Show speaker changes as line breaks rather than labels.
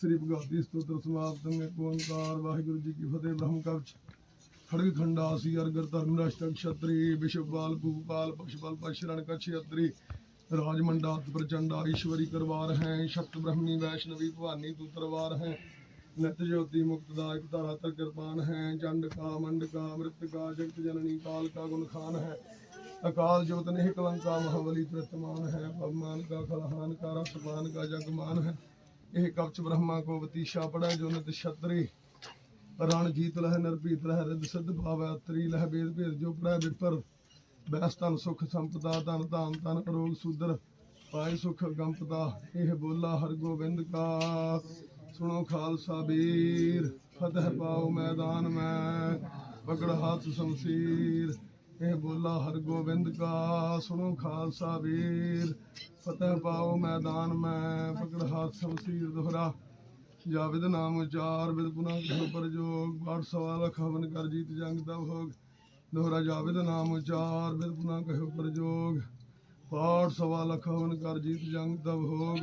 ਸ੍ਰੀ ਭਗਵਤੀ ਸਤੋਤਰ ਸਮਾਪਤ ਨੇ ਓੰਕਾਰ, ਵਾਹਿਗੁਰੂ ਜੀ ਕੀ ਫਤਿਹ, ਬ੍ਰਹਮ ਕਵਚ ਖੜਗ ਖੰਡਾਸੀ ਅਰਗਰ ਧਰਮ ਰਾਸ਼ਟਰ ਛਤਰੀ ਵਿਸ਼ਵਪਾਲ ਭੂਪਾਲ ਪਸ਼ਪਾਲ ਪਸ਼ਰਨ ਕਛਯਤਰੀ ਰਾਜਮੰਡਾਤ ਪ੍ਰਚੰਡਾ, ਈਸ਼ਵਰੀ ਕਰਵਾਰ ਹੈ, ਸ਼ਕਤ ਬ੍ਰਹਮੀ, ਵੈਸ਼ਨਵੀ, ਭਵਾਨੀ ਤੂ ਤਰਵਾਰ ਹੈ, ਨਿਤ ਜੋਤੀ ਮੁਕਤ ਦਾਇਕ ਧਾਰਾ ਤਰ ਕਿਰਪਾਨ ਹੈ, ਚੰਡ ਕਾ, ਮੰਡ ਕਾ, ਮ੍ਰਿਤ ਕਾ, ਜਗਤ ਜਨਨੀ, ਕਾਲ ਕਾ ਗੁਣ ਖਾਨ ਹੈ, ਅਕਾਲ ਜੋਤ ਨੇ ਕਲੰਕਾ, ਮਹਾਬਲੀ ਪ੍ਰਤਮਾਨ ਹੈ ਭਗਵਾਨ ਕਾ ਖਲਹਾਨ ਕਾ ਰਤਮਾਨ ਕਾ, ਜਗਮਾਨ ਹੈ। ਇਹ ਕਵਚ ਬ੍ਰਹਮਾ ਕੋ ਬਤੀਸ਼ਾ ਪੜੈ ਜੋ ਨਿਤ ਛਤਰੀ। ਰਣ ਜੀਤ ਲਹਿ ਨਰਪੀਤ ਲਹਿ ਰਿਦ ਸਿੱਧ ਭਾਵੈ ਅਤਰੀ ਲਹਿ ਬੇਦ ਭੇਦ ਜੋ ਪੜੈ ਵਿਪਰ ਬੈਸ ਧਨ ਸੁਖ ਸੰਪਦਾ ਧਨ ਧਾਮ ਧਨ ਅਰੋਗ ਸੁਦਰ ਪਾਏ ਸੁਖ ਗੰਪਦਾ, ਇਹ ਬੋਲਾ ਹਰ ਗੋਬਿੰਦ ਕਾ। ਸੁਣੋ ਖਾਲਸਾ ਵੀਰ ਫਤਿਹ ਪਾਓ ਮੈਦਾਨ ਮੈਂ, ਪਕੜ ਹੱਥ ਸ਼ਮਸ਼ੀਰ ਇਹ ਬੋਲਾ ਹਰ ਗੋਬਿੰਦ ਕਾ, ਸੁਣੋ ਖਾਲਸਾ ਵੀਰ ਫਤਿਹ ਪਾਓ ਮੈਦਾਨ ਮੈਂ, ਪਕੜ ਹੱਥ ਸ਼ਮਸ਼ੀਰ ਦੁਹਰਾ। ਜਾਵੇਦ ਨਾਮ ਉਚਾਰ ਬਿਦ ਪੁਨਾ ਕਹੋ ਪਰਜੋਗ ਬਾਟ ਸਵਾਲ ਖਵਨ ਕਰ ਜੀਤ ਜੰਗ ਦਾ ਭੋਗ। ਦੁਹਰਾ ਜਾਵੇਦ ਨਾਮ ਉਚਾਰ ਬਿਦ ਪੁਨਾ ਕਹੋ ਪਰਜੋਗ ਪਾਠ ਸਵਾਲ ਖਵਨ ਕਰ ਜੀਤ ਜੰਗ ਦਾ ਭੋਗ।